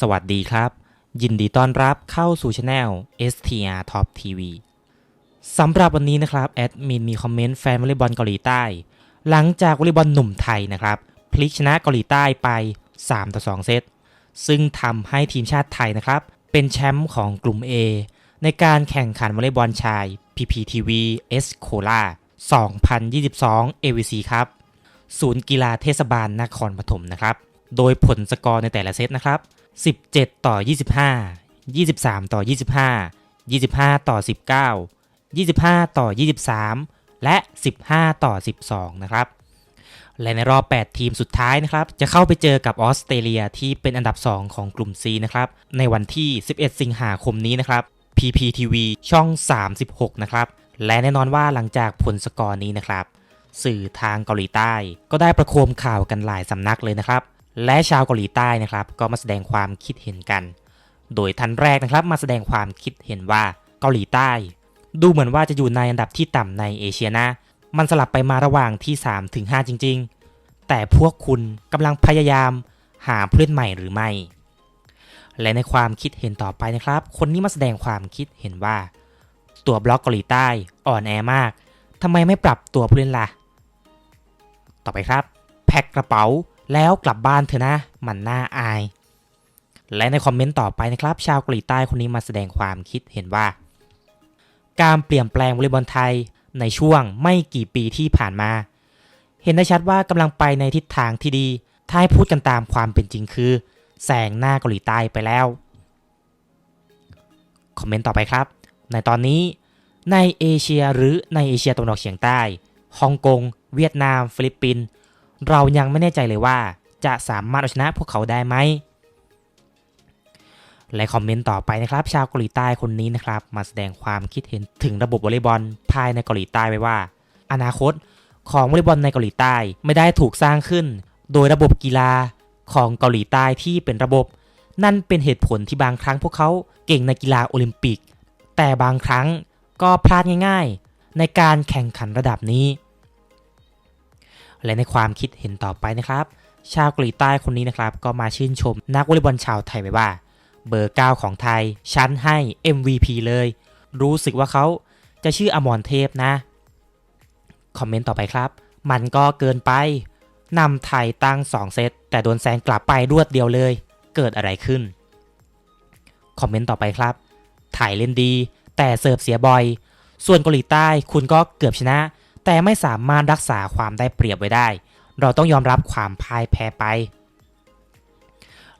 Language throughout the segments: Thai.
สวัสดีครับ ยินดีต้อนรับเข้าสู่ช anel STR Top TV สำหรับวันนี้นะครับ แอดมินมีคอมเมนต์แฟนวอลเลย์บอลเกาหลีใต้ หลังจากวอลเลย์บอลหนุ่มไทยนะครับ พลิกชนะเกาหลีใต้ไป 3 ต่อ 2 เซต ซึ่งทำให้ทีมชาติไทยนะครับ เป็นแชมป์ของกลุ่ม A ในการแข่งขันวอลเลย์บอลชาย PPTV S c o l a 2022 AVC ครับ ศูนย์กีฬาเทศบาลนครปฐมนะครับ โดยผลสกอร์ในแต่ละเซตนะครับ 17 ต่อ 25 23 ต่อ 25 25 ต่อ 19 25 ต่อ 23 และ 15 ต่อ 12 นะครับ และในรอบ 8 ทีมสุดท้ายนะครับ จะเข้าไปเจอกับออสเตรเลียที่เป็นอันดับ 2 ของกลุ่ม C นะครับ ในวันที่ 11 สิงหาคมนี้นะครับ PPTV ช่อง 36 นะครับ และแน่นอนว่าหลังจากผลสกอร์นี้นะครับ สื่อทางเกาหลีใต้ ก็ได้ประโคมข่าวกันหลายสำนักเลยนะครับ และชาวเกาหลีใต้นะครับ ก็มาแสดงความคิดเห็นกัน โดยท่านแรกนะครับมาแสดงความคิดเห็นว่าเกาหลีใต้ ดูเหมือนว่าจะอยู่ในอันดับที่ต่ำในเอเชียนะ มันสลับไปมาระหว่างที่3ถึง5จริง ๆ แต่พวกคุณกำลังพยายามหาผู้เล่นใหม่หรือไม่ และในความคิดเห็นต่อไปนะครับ คนนี้มาแสดงความคิดเห็นว่า ตัวบล็อกเกาหลีใต้อ่อนแอมากทำไมไม่ปรับตัวผู้เล่นล่ะ ต่อไปครับ แพ็คกระเป๋าแล้วกลับบ้านเถอะนะ มันน่าอาย และในคอมเมนต์ต่อไปนะครับ ชาวเกาหลีใต้คนนี้มาแสดงความคิดเห็นว่า การเปลี่ยนแปลงวอลเลย์บอลไทยในช่วงไม่กี่ปีที่ผ่านมา เห็นได้ชัดว่ากำลังไปในทิศทางที่ดี ถ้าให้พูดกันตามความเป็นจริงคือแซงหน้าเกาหลีใต้ไปแล้ว คอมเมนต์ต่อไปครับ ในตอนนี้ ในเอเชียหรือในเอเชียตะวันออกเฉียงใต้ฮ่องกง เวียดนาม ฟิลิปปินส์เรายังไม่แน่ใจเลยว่าจะสามารถเอาชนะพวกเขาได้ไหมและคอมเมนต์ต่อไปนะครับ ชาวเกาหลีใต้คนนี้นะครับ มาแสดงความคิดเห็นถึงระบบวอลเลย์บอลภายในเกาหลีใต้ไว้ว่า อนาคตของวอลเลย์บอลในเกาหลีใต้ไม่ได้ถูกสร้างขึ้น โดยระบบกีฬาของเกาหลีใต้ที่เป็นระบบ นั่นเป็นเหตุผลที่บางครั้งพวกเขาเก่งในกีฬาโอลิมปิก แต่บางครั้งก็พลาดง่ายๆ ในการแข่งขันระดับนี้ และในความคิดเห็นต่อไปนะครับ ชาวเกาหลีใต้คนนี้นะครับ ก็มาชื่นชมนักวอลเลย์บอลชาวไทยไว้ว่า เบอร์ 9 ของไทย ชั้นให้ MVP เลย รู้สึกว่าเขาจะชื่ออมรเทพนะ คอมเมนต์ต่อไปครับ มันก็เกินไปนำไทยตั้ง 2 เซต แต่โดนแซงกลับไปรวดเดียวเลย เกิดอะไรขึ้น คอมเมนต์ต่อไปครับ ไทยเล่นดี แต่เสิร์ฟเสียบ่อย ส่วนเกาหลีใต้คุณก็เกือบชนะ แต่ไม่สามารถรักษาความได้เปรียบไว้ได้ เราต้องยอมรับความพ่ายแพ้ไป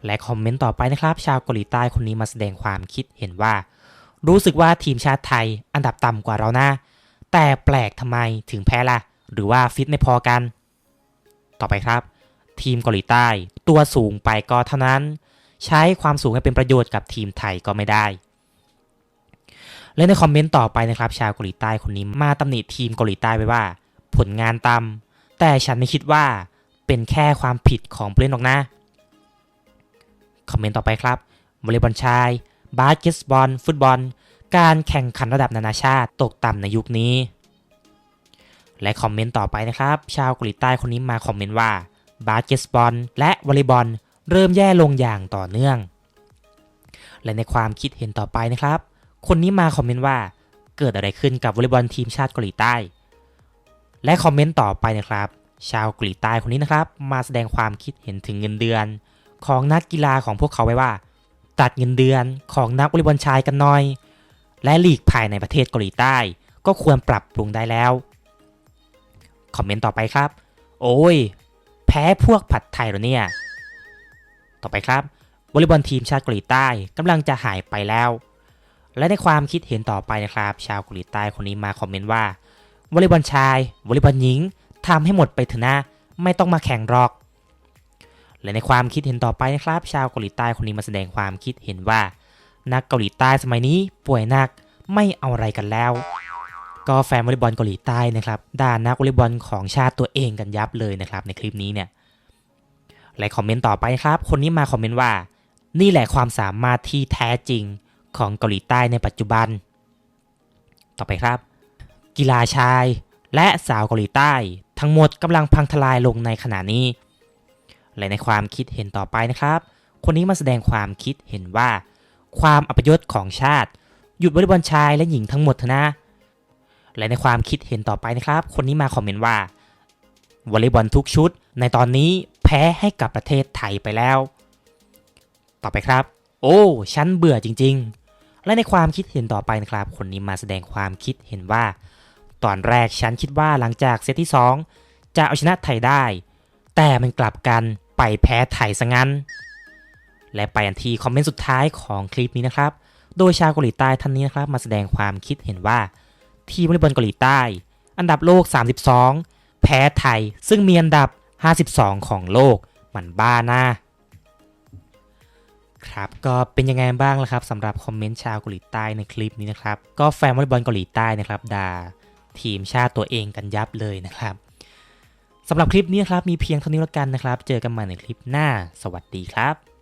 และคอมเมนต์ต่อไปนะครับ ชาวเกาหลีใต้คนนี้มาแสดงความคิดเห็นว่า รู้สึกว่าทีมชาติไทยอันดับต่ำกว่าเรานะแต่แปลกทำไมถึงแพ้ล่ะ หรือว่าฟิตไม่พอกัน ต่อไปครับ ทีมเกาหลีใต้ ตัวสูงไปก็เท่านั้น ใช้ความสูงให้เป็นประโยชน์กับทีมไทยก็ไม่ได้ และในคอมเมนต์ต่อไปนะครับ ชาวเกาหลีใต้คนนี้มาตำหนิทีมเกาหลีใต้ไว้ว่า ผลงานต่ำแต่ฉันไม่คิดว่าเป็นแค่ความผิดของผู้เล่นหรอกนะคอมเมนต์ต่อไปครับวอลเลย์บอลชาย บาสเกตบอล ฟุตบอล การแข่งขันระดับนานาชาติตกต่ำในยุคนี้ และคอมเมนต์ต่อไปนะครับ ชาวเกาหลีใต้คนนี้มาคอมเมนต์ว่า บาสเกตบอล และวอลเลย์บอล เริ่มแย่ลงอย่างต่อเนื่อง และในความคิดเห็นต่อไปนะครับ คนนี้มาคอมเมนต์ว่าเกิดอะไรขึ้นกับวอลเลย์บอลทีมชาติเกาหลีใต้ และคอมเมนต์ต่อไปนะครับ ชาวเกาหลีใต้คนนี้นะครับ มาแสดงความคิดเห็นถึงเงินเดือน ของนักกีฬาของพวกเขาไว้ว่า ตัดเงินเดือนของนักวอลเลย์บอลชายกันหน่อย และลีกภายในประเทศเกาหลีใต้ ก็ควรปรับปรุงได้แล้วคอมเมนต์ต่อไปครับ โอ้ย แพ้พวกผัดไทยหรอเนี่ย ต่อไปครับวอลเลย์บอลทีมชาติเกาหลีใต้กำลังจะหายไปแล้ว และในความคิดเห็นต่อไปนะครับ ชาวเกาหลีใต้คนนี้มาคอมเมนต์ว่าวอลเลย์บอลชายวอลเลย์บอลหญิงทำให้หมดไปเถอะนะไม่ต้องมาแข่งหรอก และในความคิดเห็นต่อไปนะครับ ชาวเกาหลีใต้คนนี้มาแสดงความคิดเห็นว่า นักเกาหลีใต้สมัยนี้ป่วยหนักไม่เอาอะไรกันแล้ว ก็แฟนวอลเลย์บอลเกาหลีใต้นะครับด่านักวอลเลย์บอลของชาติตัวเองกันยับเลยนะครับ ในคลิปนี้เนี่ยและคอมเมนต์ต่อไปครับ คนนี้มาคอมเมนต์ว่า นี่แหละความสามารถที่แท้จริง ของเกาหลีใต้ในปัจจุบัน ต่อไปครับ กีฬาชาย และสาวเกาหลีใต้ ทั้งหมดกำลังพังทลายลงในขณะนี้ และในความคิดเห็นต่อไปนะครับ คนนี้มาแสดงความคิดเห็นว่า ความอัปยศของชาติ หยุดวอลเลย์บอลชายและหญิงทั้งหมดเถอะนะและในความคิดเห็นต่อไปนะครับ คนนี้มาคอมเมนต์ว่าวอลเลย์บอลทุกชุด ในตอนนี้แพ้ให้กับประเทศไทยไปแล้ว ต่อไปครับ โอ้ ฉันเบื่อจริง ๆ และในความคิดเห็นต่อไปนะครับ คนนี้มาแสดงความคิดเห็นว่า ตอนแรกฉันคิดว่าหลังจากเซตที่ 2 จะเอาชนะไทยได้ แต่มันกลับกันไปแพ้ไทยซะงั้น และไปอันทีคอมเมนต์สุดท้ายของคลิปนี้นะครับ โดยชาวเกาหลีใต้ท่านนี้นะครับ มาแสดงความคิดเห็นว่า ทีมวอลเลย์บอลเกาหลีใต้ อันดับโลก 32 แพ้ไทย ซึ่งมีอันดับ 52 ของโลกมันบ้าหน้า ครับก็เป็นยังไงบ้างล่ะครับสำหรับคอมเมนต์ชาวเกาหลีใต้ในคลิปนี้นะครับก็แฟนวอลเลย์บอลเกาหลีใต้นะครับด่าทีมชาติตัวเองกันยับเลยนะครับสำหรับคลิปนี้นครับมีเพียงเท่านี้แล้วกันนะครับ เจอกันใหม่ในคลิปหน้า สวัสดีครับ